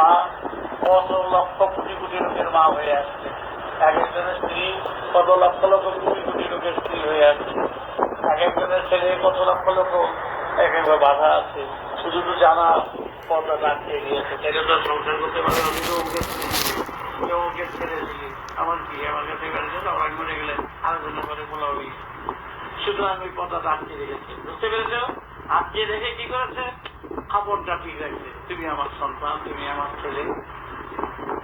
মা কত লক্ষ কোটি কোটি লোকের মা হয়ে আসছে। এক একজনের স্ত্রী কত লক্ষ লক্ষ কোটি কোটি লোকের স্ত্রী হয়ে আসছে। এক একজনের ছেলে কত লক্ষ লক্ষ এক একবার বাধা আছে। শুধু তো জানা পর্দা রাখিয়ে গিয়েছে। তাহলে তো সংসার করতে পারে আমি তো ওকে কেউ ওকে ছেড়ে দিলি আমার কি, আমার কাছে বেড়েছে তো আমার মরে গেলে আলোচনা করে বলাবি সুতরাং ওই পর্দা আটকে রেখেছে বুঝতে পেরেছ? আটকে রেখে কি করেছে? খবরটা ঠিক রাখছে তুমি আমার সন্তান, তুমি আমার ছেলে।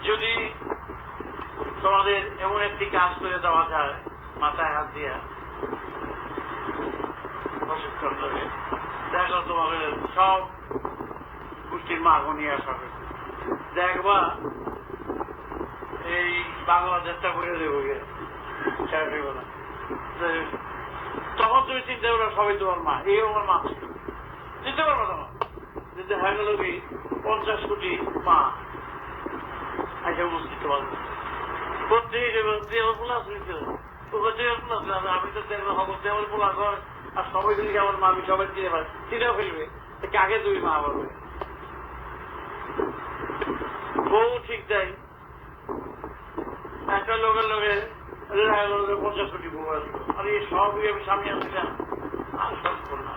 যদি তোমাদের এমন একটি কাজ করে দেওয়া যায়, মাথায় হাত দিয়া প্রশিক্ষণ করে, দেখো তোমাদের সব গোষ্ঠীর মা নিয়ে আসা হবে। দেখবা এই বাংলাদেশটা করে দেবো না। তখন তুমি চিন্তা করো, সবাই তোমার মা এই আমার মা। চিন্তা করব তোমার যে দেখা গেল কি, পঞ্চাশ কোটি মা। আচ্ছা উপস্থিত হয়েছিল আমি তো দেখব খবর দেওয়ার প্লাস হয় আর সবাই যদি আমার মা, আমি সবাই চিনে পারে চিনেও ফেলবে। কাকে তুমি মা বলবে বউ ঠিক দেয়। একটা লোকের লোকে পঞ্চাশ কোটি বউ আসলো আর এই সবই আমি সামনে আসছিলাম আর সব করলাম।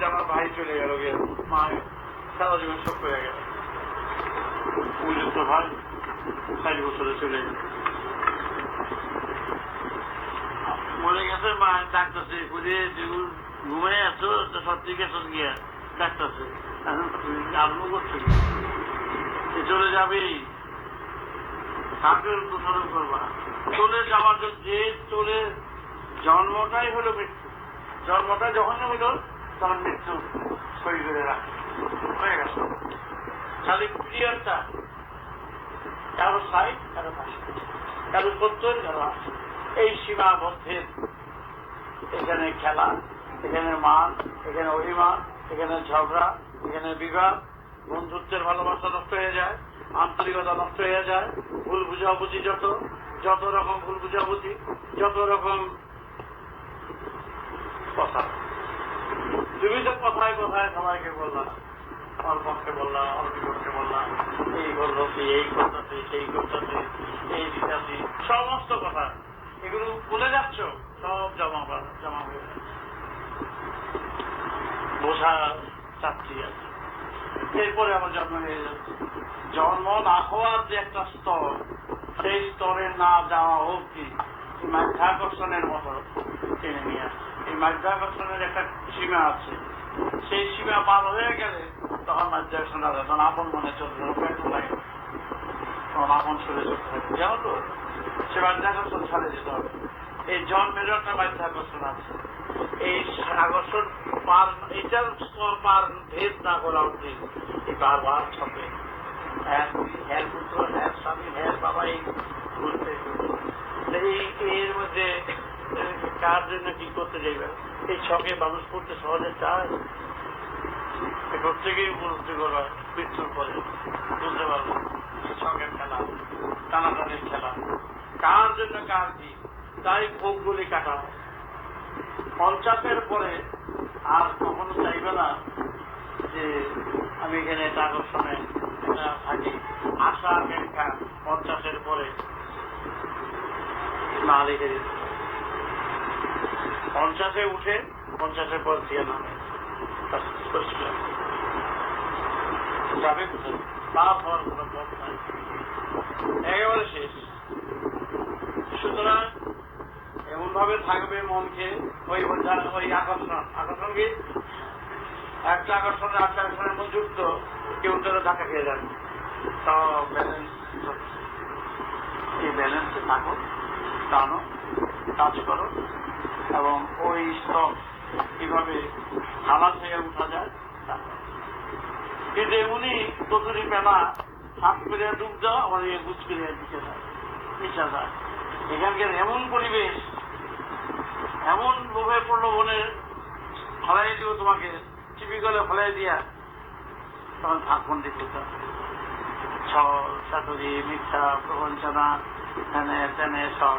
এটা আমার ভাই চলে গেল, গিয়ে মা সারা জীবন সব হয়ে গেল। উপযুক্ত ভাই ষাট বছরে চলে গেল। মরে গেছে, মা ঘুমাই আছো সত্যি গিয়া? করছ? সে চলে কাকে অনুসরণ করবা চলে যাওয়ার যে চলে, জন্মটাই হলো মৃত্যু। জন্মটা যখন হলো তখন মৃত্যু সই রাখে হয়ে গেছে খালি ক্লিয়ারটা কারও সাইড কারও পাশে কারও সত্তর কারও এই সীমাবদ্ধের এখানে খেলা এখানে মান এখানে অভিমান এখানে ঝগড়া এখানে বিবাহ বন্ধুত্বের ভালোবাসা নষ্ট হয়ে যায় আন্তরিকতা নষ্ট হয়ে যায় ভুল বুঝাবুঝি যত যত রকম ভুল বুঝাবুঝি যত রকম কথা তুমি তো কথায় কথায় সবাইকে বললাম পক্ষে বিপক্ষে এই করছি এই সেই এই সমস্ত কথা। এগুলো বলে যাচ্ছ, সব জমা জমা হয়ে বোঝা চাচ্ছি আছে এরপরে আমার জন্ম হয়ে যাচ্ছে জন্ম না হওয়ার যে একটা স্তর, সেই স্তরে না যাওয়া অব্দি মাধ্যাকর্ষণের মতো এই মাধ্যাকর্ষণের একটা সীমা আছে। সেই সীমা পার হয়ে গেলে তখন মাধ্যাকর্ষণ আছে তখন আপন মনে চলবে পেট্রোল লাগে। তখন আপন সুরে চলতে থাকবে জানো তো সে মাধ্যাকর্ষণ ছাড়ে যেতে হবে। এই জন্মেরও একটা মাধ্যাকর্ষণ আছে। এই আকর্ষণ পার, এটার স্তর পার ভেদ না করা উচিত এই বারবার ছকে হ্যাঁ হ্যাঁ পুত্র হ্যাঁ স্বামী হ্যাঁ বাবা এই, এর মধ্যে কার জন্য কি করতে যাইবে? এই ছকে মানুষ করতে সহজে চায়? প্রত্যেকেই উপলব্ধি করবা মৃত্যুর পরে। বুঝতে পারব ছকের খেলা, টানাটানির খেলা। কার জন্য কার কি তাই ভোগগুলি কাটা পঞ্চাশের পরে আর কখনো চাইবে না যে আমি এখানে এটা আকর্ষণে থাকি। আশা আকাঙ্ক্ষা, পঞ্চাশের পরে দিতে পঞ্চাশে উঠে পঞ্চাশের পর দিয়ে নামে। যাবে কোথায়? হওয়ার কোনো পথ নাই। একেবারে শেষ। সুতরাং এমন ভাবে থাকবে মনকে ওই ওই আকর্ষণ। আকর্ষণ কি? একটা আকর্ষণ একটা আকর্ষণের মধ্যে যুক্ত, কেউ তারা ধাক্কা খেয়ে যাবে তাও ব্যালেন্স এই ব্যালেন্সে থাকো, টানো, কাজ করো। এবং ওই স্টক কীভাবে হালা হয়ে উঠা যায় কিন্তু এমনি কচুরি পেনা সাত করে ডুব দাও আমার এই গুছ করে দিতে এখানকার এমন পরিবেশ, এমন লোভে প্রলোভনে ফলাই দিব তোমাকে চিপি গলে ফলাই দিয়া, তখন ভাগবন্দি করতাম ছল চাতুরি মিথ্যা, প্রবঞ্চনা হেনে তেনে, সব।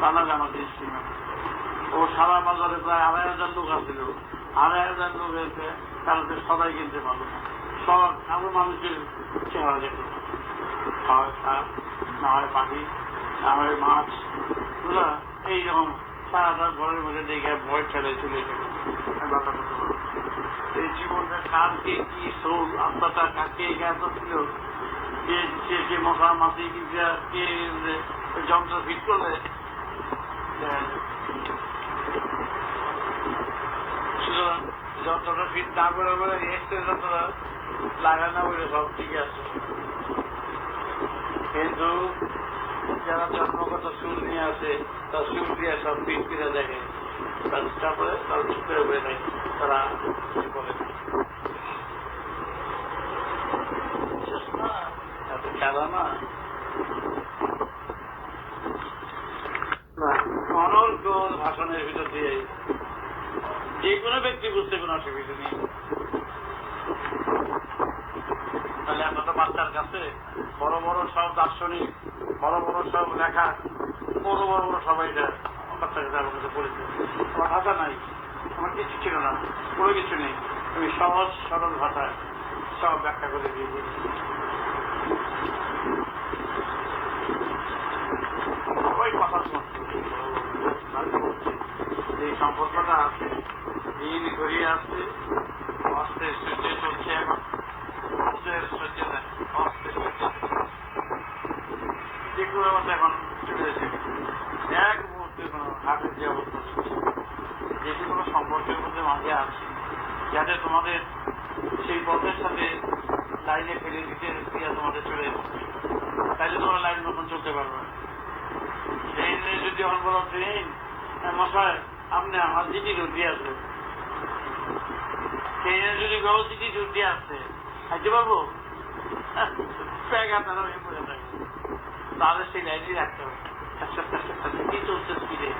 জিনিস ও সারা বাজারে প্রায় আড়াই হাজার লোক আসছিল। আড়াই হাজার লোক এসে তারা সবাই কিনতে পারল। সব এমন মানুষের চেহারা শাক, না হয় পাখি না হয় মাছ। বুঝলা? এইরকম সারাটা ঘরের মধ্যে দেখে ভয় ছেড়ে চলে গেল। এই জীবনটা কার কে কি সোল আত্মাটা কাকে জ্ঞাত ছিল? কে দিচ্ছে কে মশা, মাছি কি কে যন্ত্র ফিট করলে সুতরাং আছে। যারা জন্মগত সুর নিয়ে আসে তার দিয়ে সব ফিট করে দেখে। তারপরে তার চুপে তারা কি বলে এত খেলা না অনর্গল ভাষণের ভিতর দিয়ে যে কোনো ব্যক্তি বুঝতে কোনো অসুবিধা নেই তাহলে আমরা তো বাচ্চার কাছে বড় বড় সব দার্শনিক বড় বড় সব লেখা বড় বড় বড় সবাই বাচ্চার কাছে আমার কাছে পড়েছে আমার ভাষা নাই। আমার কিছু ছিল না। কোনো কিছু নেই। আমি সহজ, সরল ভাষায় সব ব্যাখ্যা করে দিয়ে দিই সবাই কথা এই সম্পর্কটা আছে। দিন ঘুরিয়ে আসছে। অস্ত্রের সূর্যে চলছে এখন। অস্ত্রের সূর্যে অস্ত্রের সূর্যে যেগুলো মতো এখন চলে এসেছে এক মুহূর্তে কোনো হাটের যে অবস্থা যেটি কোনো মধ্যে মাঝে আছে যাতে তোমাদের সেই পথের সাথে লাইনে ফেলে দিতে দিয়া তোমাদের চলে তাইলে তোমরা লাইন মতন চলতে পারবে। ট্রেনে যদি বলো ট্রেন মশাই, আপনি আমার চিঠি ঢুকি আছে ট্রেনে যদি গো চিঠি ঢুকি আসছে খাইতে পারব? হয়ে তাহলে সেই লাইনই রাখতে হবে। কি চলছে স্পিডে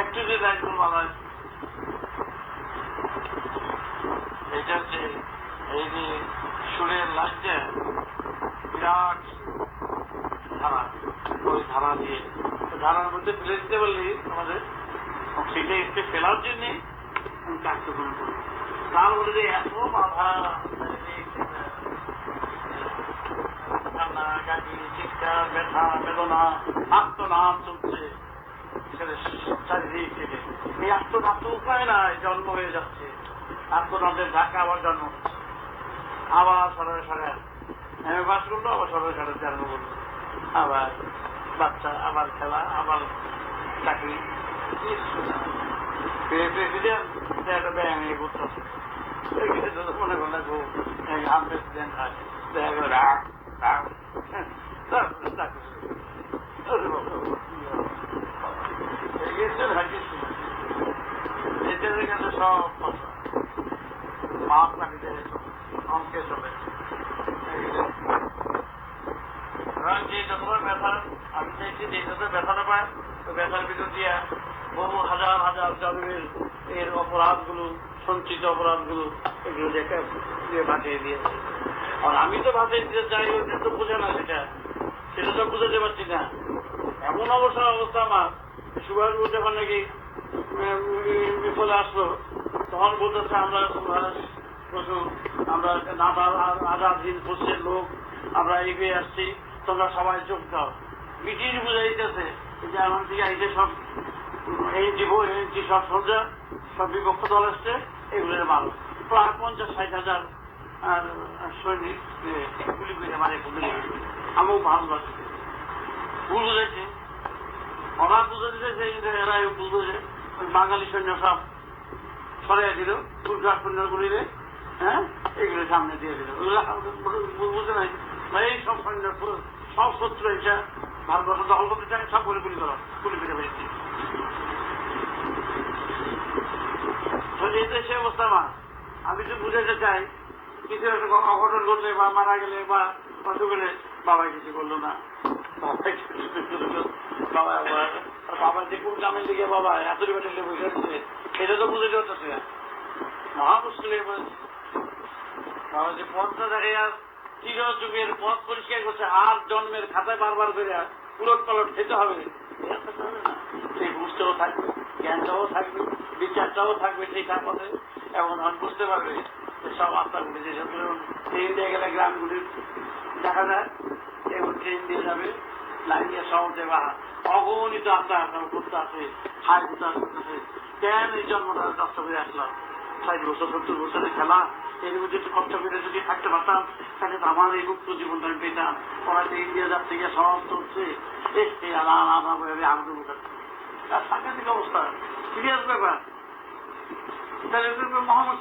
একটু যে লাইন ভালো আছে এটা হচ্ছে এই যে সুরের লাইনটা বিরাট ধারা, ওই ধারা দিয়ে। ধারার মধ্যে ফেলে দিতে পারলে আমাদের সেটা একটু ফেলার জন্যে কার্যক্রম করি তার বলে যে এত বাধা কান্না কাটি চিৎকার, ব্যথা, বেদনা, আত্মনাম চলছে চারিদিক থেকে। এই আত্মনাম উপায় নাই, জন্ম হয়ে যাচ্ছে। আত্মনাথের ধাক্কা আবার জন্ম হচ্ছে। আবার সরবে সরে এম পাস করল, আবার সরবে সরে জন্ম করল। আবার বাচ্চা, আবার খেলা, আবার চাকরি। প্রেসিডেন্ট একটা ব্যায়াম নিয়ে মনে আম হয়। দেখা গেল রাগ রাগ তারপরে এদের কাছে সব মাপ কারণ যে যতবার ব্যথা, আমি চাইছি যে যত ব্যথাটা পায়, তো ব্যথার ভিতর দিয়া বহু হাজার হাজার জন্মের এর অপরাধগুলো, সঞ্চিত অপরাধগুলো এগুলো দিয়ে বাঁচিয়ে দিয়েছে আর আমি তো বাঁচিয়ে দিতে চাই ওইটা তো বোঝে না সেটা। সেটা তো বুঝাতে পারছি না। এমন অবস্থা অবস্থা আমার। সুভাষ যখন নাকি বিপদে আসলো। তখন বলতেছে আমরা বসু আমরা নাদার আজাদিন বসছেন লোক, আমরা এগিয়ে আসছি, তোমরা সবাই যোগ দাও। ব্রিটিশ বুঝাইতেছে যে আমার দিকে আইতে সব জীব এই সব সজ্জা সব বিপক্ষ দল আসছে, এগুলোর মানুষ প্রায় পঞ্চাশ, ষাট হাজার সৈনিক গুলি করে করে। আমিও ভালো লাগছে ভুল বুঝেছে। ওরা বুঝে দিতেছে যে এরা ভুল বুঝে। ওই বাঙালি সৈন্য সব সরাই দিল দুর্গা সৈন্য গুলিরে হ্যাঁ? এগুলো সামনে দিয়ে দিল। ওগুলো বুঝে নাই বা এই সব সৈন্য পুরো সব শত্রু এসে ভারতবর্ষ দখল করতে চায়, সব করে গুলি করা, গুলি করে তো এই দেশে অবস্থা মা আমি তো বুঝাতে চাই। কিছু একটা অঘটন ঘটলে বা মারা গেলে বা কত গেলে বাবা কিছু করল না। বাবা না। বাবা যে কোন গ্রামের দিকে বাবা, এত বেটালে বসে আছে, এটা তো বুঝে যাচ্ছে মুশকিলে বাবা যে পথটা দেখে আর চির যুগের পথ পরিষ্কার করছে, আর জন্মের খাতায় বারবার করে উলট পালট খেতে হবে। সেই বুঝতেও থাকবে জ্ঞানটাও থাকবে, বিচারটাও থাকবে সেই তার পথে এবং আমি বুঝতে পারবে সব আত্মাগুলি যে সব ট্রেন দিয়ে গেলে গ্রামগুলি, দেখা যায় এবং ট্রেন দিয়ে যাবে লাইন দিয়ে সহজে বা অগণিত আত্মা করতে আছে হাই উদ্ধার করতেছে কেন এই জন্মটা নষ্ট করে আসলাম? ষাট বছর সত্তর বছরের খেলা, এর মধ্যে একটু কষ্ট করে যদি থাকতে পারতাম, তাহলে তো আমার এই মুক্ত জীবনটা আমি পেতাম। ওরা যে ইন্ডিয়া যাচ্ছে গিয়ে আলাদা ভাবে আগ্রহ উঠাচ্ছে তার সাংঘাতিক অবস্থা। সিরিয়াস ব্যাপার? তাহলে মোহাম্মদ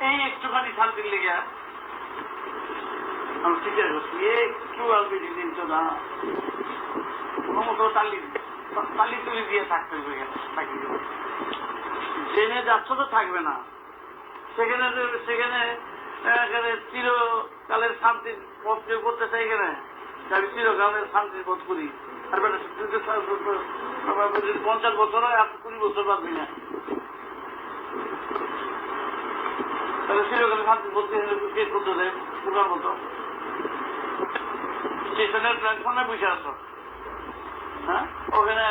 এই একটুখানি লেগে আমি করছি একটু দিন তো না। মমতো তালি তালি তুলি দিয়ে থাকতে থাকি জেনে যাচ্ছ তো থাকবে না। সেখানে সেখানে চিরকালের শান্তির পথ কেউ করতে চাই এখানে আমি চিরকালের শান্তির পথ করি। আর যদি পঞ্চাশ বছর হয়, আর কুড়ি বছর বাঁচবি না। তাহলে চিরকালের শান্তির পথ কে করতে চাই পুরার মতো। স্টেশনের প্ল্যাটফর্মে বসে আসো হ্যাঁ? ওখানে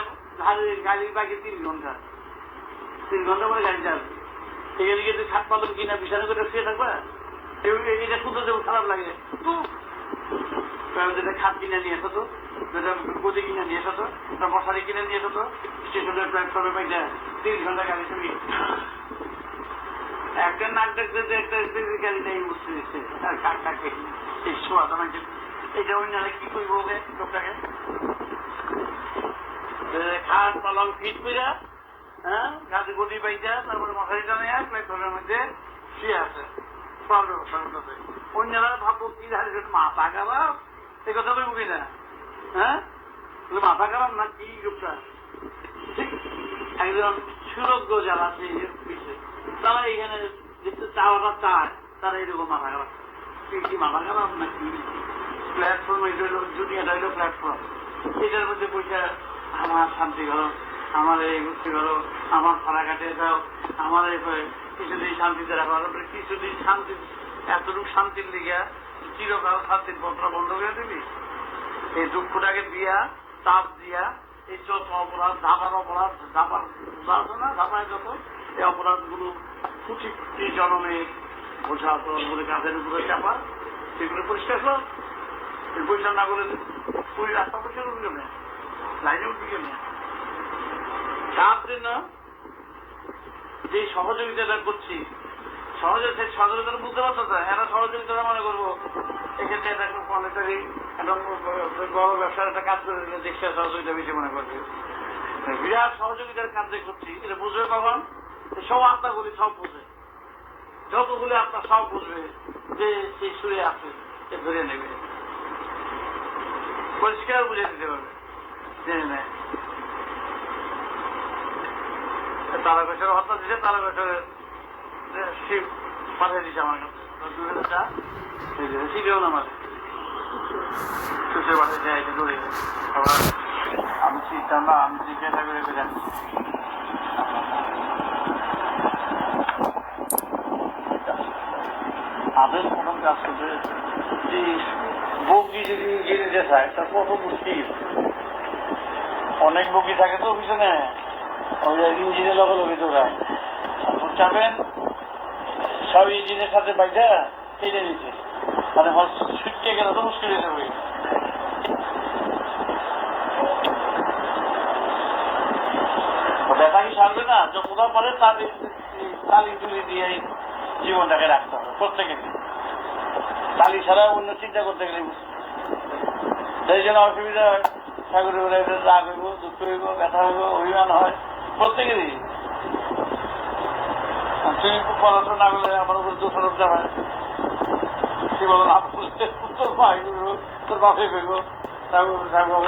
গাড়ি বাকি তিন ঘণ্টা। তিন ঘণ্টা পরে গাড়ি যাবে এখানে তুই খাট পালন কিনা বিছানা করে শুয়ে থাকবে? এটা শুনতে দেবো খারাপ লাগে তো। যেটা খাট কিনে নিয়ে এসো তো। যেটা গদি কিনে নিয়ে এসো তো। একটা মশারি কিনে নিয়ে এসো তো। স্টেশনের প্ল্যাটফর্মে বাইরে তিন ঘণ্টা গাড়ি তুমি একটা নাক ডাকতে একটা গাড়ি নেই, বুঝতে দিচ্ছে আর কাক কাকে এই শোয়া তোমার এটা অন্য কি করব লোকটাকে? খাট পালং ফিট কইরা হ্যাঁ? গদি পাইটা তারপরে মশারি টানে প্ল্যাটফর্মের মধ্যে শুয়ে আছে? ব্যবস্থা করতেছে অন্যরা ভাববো কি ধারে মাথা খারাপ? এ কথা বলব কিনা হ্যাঁ? বলে মাথা খারাপ না কি লোকটা ঠিক। একজন সুরজ্ঞ যারা আছে তারা এখানে চাওয়াটা চায়, তারা এরকম মাথা খারাপ। কি মাথা খারাপ না কি? প্ল্যাটফর্ম এটা হলো দুনিয়াটা হলো প্ল্যাটফর্ম এটার মধ্যে পয়সা, আমার শান্তি ঘর আমার এই মুক্তি ঘর আমার ফাড়া কাটিয়ে দাও আমার এই কিছুদিন শান্তিতে রাখো। কিছুদিন শান্তি, এতটুকু শান্তির লিগা চিরকাল শান্তির পত্র বন্ধ করে দিবি? এই দুঃখটাকে দিয়া, তাপ দিয়া, এই যত অপরাধ ধাপার অপরাধ ধাপার আছে না ধাপায় যত, এই অপরাধগুলো কুচি কুচি জনমে বোঝা অপরাধ বলে কাঁধের উপরে চাপা, সেগুলো পরিষ্কার কর। পরিষ্কার না করে তুই রাস্তা পরিষ্কার উঠবে না লাইনে উঠবি কেন চাপ দিন না? যে সহযোগিতাটা করছি। সেই সহযোগিতা বুঝতে পারতো না এরা সহযোগিতা মনে করব। এক্ষেত্রে এটা একটা মনিটারি একটা বড় ব্যবসার একটা কাজ করে দিলে দেখছে সহযোগিতা বেশি মনে করবে বিরাট সহযোগিতার কাজ করছি, এটা বুঝবে কখন? সব আত্মাগুলি সব বুঝে। যতগুলি আত্মা সব বুঝবে যে সেই সুরে আছে, সে ধরে নেবে। পরিষ্কার বুঝে দিতে পারবে। জেনে নেয়। তারা বছর হত্যা তারা বছরের শিব পাঠিয়ে দিচ্ছে আমার কাছে যা শিখেও না আবার আমি না, আমি করে আদেশ প্রথম যে বগি যদি ইঞ্জিনে যে থাকে তার কত মুশকিল অনেক বগি থাকে তো পিছনে ইঞ্জিনের লগে লগে সব ইঞ্জিনের সাথে বাইটা কেটে দিচ্ছে মানে ছুটতে গেলে তো মুশকিল হয়ে যাবে। ব্যথা কি সারবে না, যতটা পারে তার তালি তুলি দিয়ে জীবনটাকে রাখতে হবে প্রত্যেকে তালি ছাড়া অন্য চিন্তা করতে গেলে সেই জন্য অসুবিধা হয় একটু রাগ হইব, দুঃখ হইব, ব্যথা হইব, অভিমান হয়। প্রত্যেকেরই তুমি পড়াশোনা না করলে আমার উপরে দোষারোপ যাবে কি বলো না বললে উত্তর পাই তোর বাপে ঠাকুর ঠাকুর